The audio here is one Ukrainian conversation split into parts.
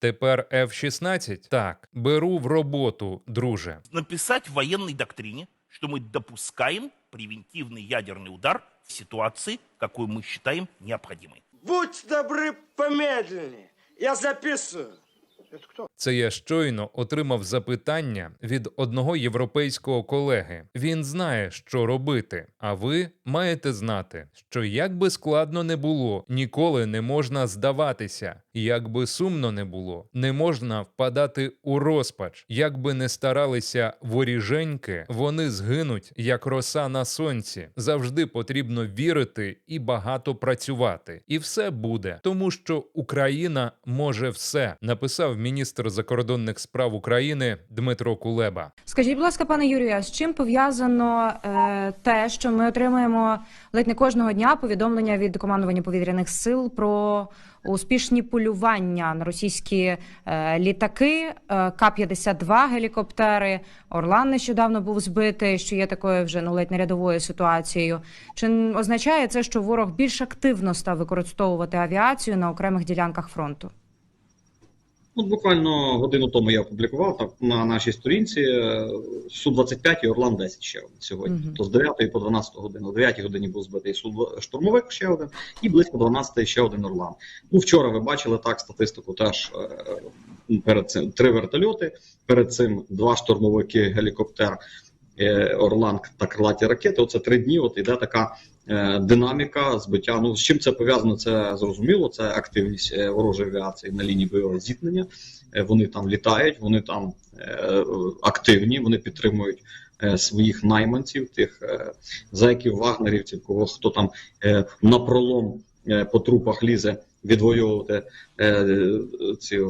Тепер F-16? Так, беру в роботу, друже. написать в военной доктрине, что мы допускаем превентивный ядерный удар в ситуации, какую мы считаем необходимой. Будь добры помедленнее. Я записываю. Це я щойно отримав запитання від одного європейського колеги. Він знає, що робити. А ви маєте знати, що як би складно не було, ніколи не можна здаватися. Як би сумно не було, не можна впадати у розпач. Як би не старалися воріженьки, вони згинуть, як роса на сонці. Завжди потрібно вірити і багато працювати. І все буде, тому що Україна може все, написав міністр закордонних справ України Дмитро Кулеба. Скажіть, будь ласка, пане Юрію, з чим пов'язано е, те, що ми отримуємо ледь не кожного дня повідомлення від командування повітряних сил про успішні полювання на російські е, літаки, е, К-52 гелікоптери, Орлан нещодавно був збитий, що є такою вже ну ледь не рядовою ситуацією. Чи означає це, що ворог більш активно став використовувати авіацію на окремих ділянках фронту? От буквально годину тому я опублікував так на нашій сторінці е, Су-25 і Орлан 10 ще один сьогодні. Мгм. То з 9 по 12 годину. О 9 годині був збитий Су штурмовик ще один, і близько 12 ще один Орлан. Ну вчора ви бачили так статистику. Теж е, перед цим три вертольоти, перед цим два штурмовики, гелікоптер. Е, Орлан та крилаті ракети. Оце три дні. От іде така е, динаміка збиття. Ну з чим це пов'язано? Це зрозуміло. Це активність е, ворожої авіації на лінії бойового зіткнення. Вони там літають, вони там активні, вони підтримують своїх найманців, тих зеків, вагнерівців, кого хто там на пролом е, по трупах лізе відвоювати ці.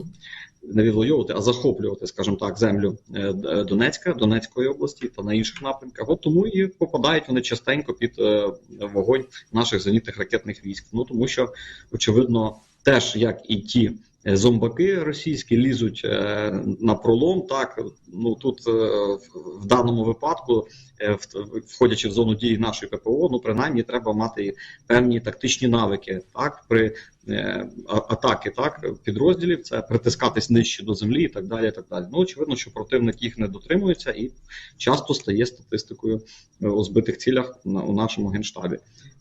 Не відвоювати, а захоплювати, скажімо так, землю е, Донецька, Донецької області та на інших напрямках. От тому і попадають вони частенько під е, вогонь наших зенітних ракетних військ. Ну тому що очевидно, теж як і ті е, зомбаки російські лізуть е, на пролом. Так ну тут е, в, даному випадку, е, входячи в зону дії нашої ППО, ну принаймні треба мати певні тактичні навики. Так при е, атаки так підрозділів, це притискатись нижче до землі і так далі. і так далі. Ну очевидно, що противник їх не дотримується і часто стає статистикою е, у збитих цілях у нашому генштабі.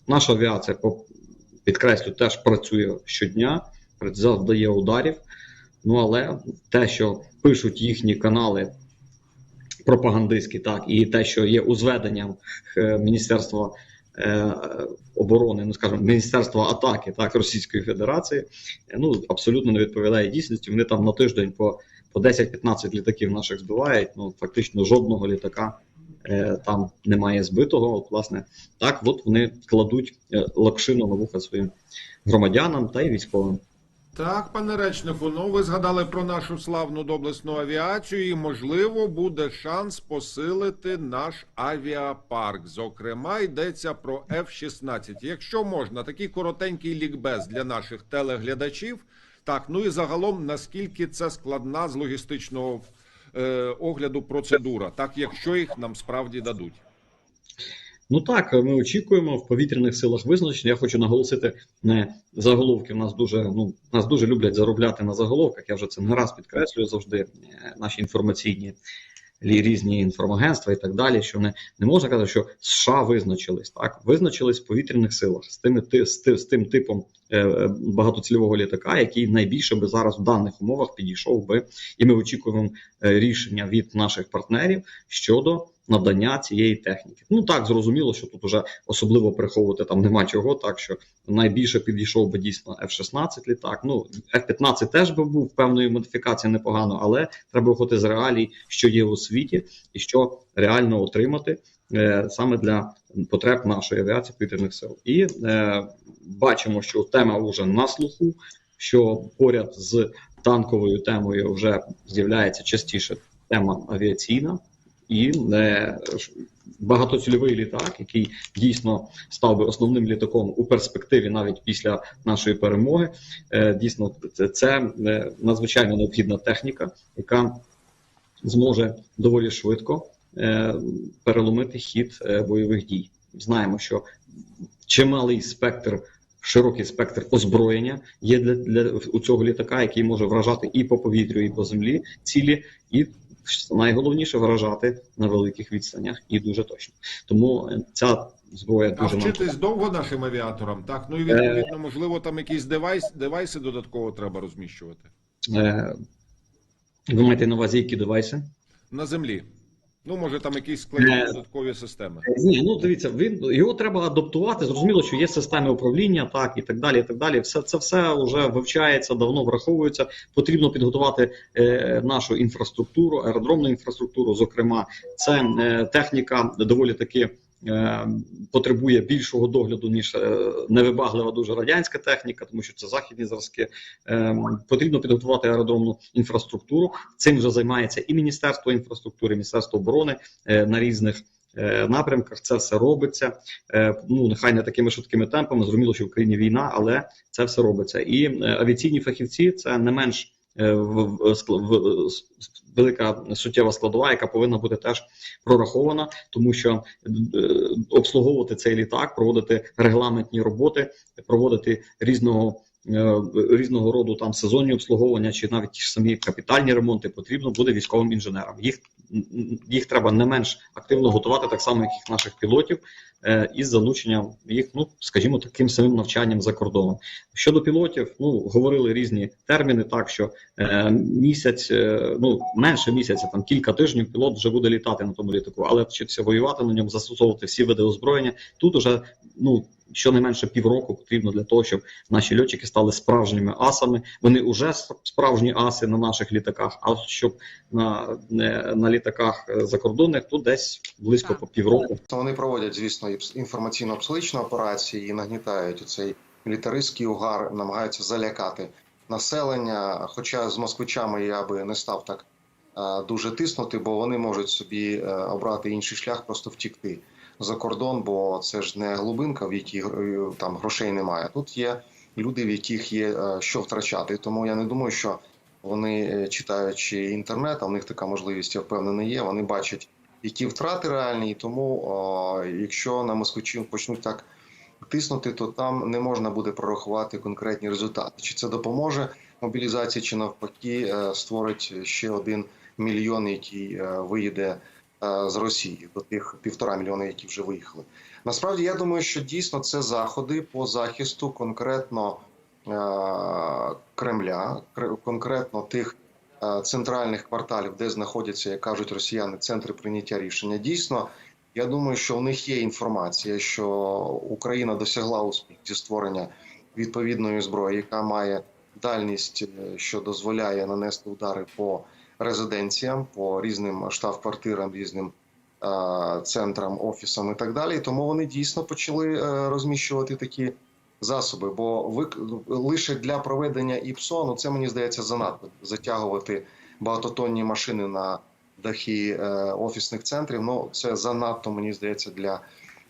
Наша авіація по підкреслю теж працює щодня, завдає ударів. Ну але те, що пишуть їхні канали пропагандистські, так і те, що є у зведенням е, Міністерства е, оборони, ну скажімо, Міністерства атаки так Російської Федерації, е, ну абсолютно не відповідає дійсності. Вони там на тиждень по, по 10-15 літаків наших збивають. Ну фактично жодного літака. Там немає збитого, от власне так, от вони кладуть лакшину на вуха своїм громадянам та й військовим. Так, пане речнику, ну ви згадали про нашу славну доблесну авіацію, і можливо буде шанс посилити наш авіапарк. Зокрема, йдеться про F-16. Якщо можна, такий коротенький лікбез для наших телеглядачів. Так, ну і загалом, наскільки це складна з логістичного е, огляду процедура, так якщо їх нам справді дадуть. Ну так, ми очікуємо в повітряних силах визначення. Я хочу наголосити не заголовки. В нас дуже ну нас дуже люблять заробляти на заголовках. Я вже це не раз підкреслюю завжди. е, Наші інформаційні різні інформагентства і так далі. Що не, не можна казати, що США визначились так, визначились в повітряних силах з тими ти з, з тим типом е, е, багатоцільового літака, який найбільше би зараз в даних умовах підійшов би, і ми очікуємо рішення від наших партнерів щодо надання цієї техніки. Ну так зрозуміло, що тут уже особливо приховувати там нема чого. Так що найбільше підійшов би дійсно F-16 літак. Ну F-15 теж би був певної модифікації непогано, але треба виходити з реалій, що є у світі, і що реально отримати е, саме для потреб нашої авіації повітряних сил. І е, бачимо, що тема вже на слуху, що поряд з танковою темою вже з'являється частіше тема авіаційна. І е, багатоцільовий літак, який дійсно став би основним літаком у перспективі, навіть після нашої перемоги. Е, дійсно, це, це е, надзвичайно необхідна техніка, яка зможе доволі швидко е, переломити хід бойових дій. Знаємо, що чималий спектр широкий спектр озброєння є для, для у цього літака, який може вражати і по повітрю, і по землі цілі, і найголовніше вражати на великих відстанях і дуже точно. Тому е, ця зброя дуже А вчитись довго нашим авіаторам, так? Ну і відповідно, можливо, там якісь девайс, девайси додатково треба розміщувати Е, Ви маєте на увазі які девайси? на землі. Ну, може, там якісь складні Е, додаткові системи. Ні, ну дивіться, він його треба адаптувати. Зрозуміло, що є системи управління, так і так далі. І так далі. Все це все вже вивчається, давно враховується. Потрібно підготувати е, нашу інфраструктуру, аеродромну інфраструктуру. Зокрема, це е, техніка доволі таки. Е, Потребує більшого догляду ніж е, невибаглива дуже радянська техніка, тому що це західні зразки. Е, Потрібно підготувати аеродромну інфраструктуру. Цим вже займається і Міністерство інфраструктури, і Міністерство оборони на різних напрямках. Це все робиться. Ну нехай не такими швидкими темпами. Зрозуміло, що в Україні війна, але це все робиться. І авіаційні фахівці це не менш е, в- с- велика суттєва складова, яка повинна бути теж прорахована, тому що е, обслуговувати цей літак, проводити регламентні роботи, проводити різного. Е, Різного роду там сезонні обслуговування чи навіть ті ж самі капітальні ремонти потрібно буде військовим інженерам. Їх їх треба не менш активно готувати, так само як і наших пілотів, е, із залученням їх, ну скажімо, таким самим навчанням за кордоном. Щодо пілотів, ну говорили різні терміни, так що е, місяць, ну менше місяця, там кілька тижнів, пілот вже буде літати на тому літаку, але вчитися воювати на ньому, застосовувати всі види озброєння. Тут уже ну щонайменше півроку потрібно для того, щоб наші льотчики стали справжніми асами. Вони вже справжні аси на наших літаках. А щоб на, не- на літаках е, закордонних, тут десь близько по півроку. Вони проводять, звісно, інформаційно-психологічні операції і нагнітають цей мілітаристський угар, намагаються залякати населення. Хоча з москвичами я би не став так е, дуже тиснути, бо вони можуть собі е, обрати інший шлях, просто втікти за кордон, бо це ж не глибинка, в якій е, там грошей немає. Тут є люди, в яких є е, що втрачати. Тому я не думаю, що вони е, читаючи інтернет, а в них така можливість, я впевнений, є. Вони бачать які втрати реальні, і тому якщо на москвичів почнуть так тиснути, то там не можна буде прорахувати конкретні результати. Чи це допоможе мобілізації, чи навпаки створить ще один мільйон, який виїде з Росії до тих півтора мільйона, які вже виїхали. Насправді я думаю, що дійсно це заходи по захисту конкретно е, Кремля, кр- конкретно тих е, центральних кварталів, де знаходяться, як кажуть росіяни, центри прийняття рішення. Дійсно, я думаю, що у них є інформація, що Україна досягла успіх зі створення відповідної зброї, яка має дальність, е, що дозволяє нанести удари по резиденціям, по різним штаб-квартирам, різним центрам, офісам і так далі. Тому вони дійсно почали е, розміщувати такі засоби. Бо вик... лише для проведення ІПСО, ну це мені здається занадто затягувати багатотонні машини на дахи е, офісних центрів. Ну це занадто мені здається для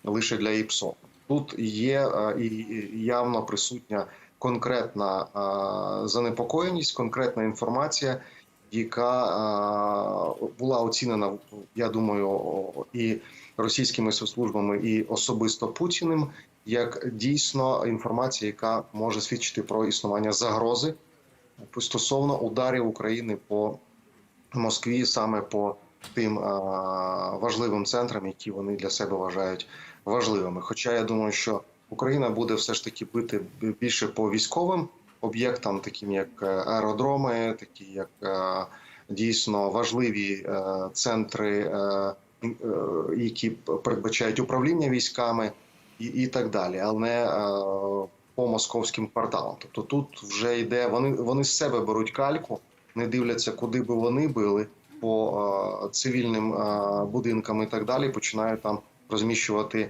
лише для ІПСО. Тут є е, і явно присутня конкретна занепокоєність, конкретна інформація, яка е, була оцінена, я думаю, і російськими спецслужбами, і особисто Путіним, як дійсно інформація, яка може свідчити про існування загрози стосовно ударів України по Москві, саме по тим важливим центрам, які вони для себе вважають важливими. Хоча я думаю, що Україна буде все ж таки бити більше по військовим об'єктам, таким як е, аеродроми, такі як е, дійсно важливі е, центри, які передбачають управління військами, і, і так далі, але не по московським кварталам. Тобто тут вже йде, вони, вони з себе беруть кальку, не дивляться, куди би вони били по цивільним будинкам і так далі. Починають там розміщувати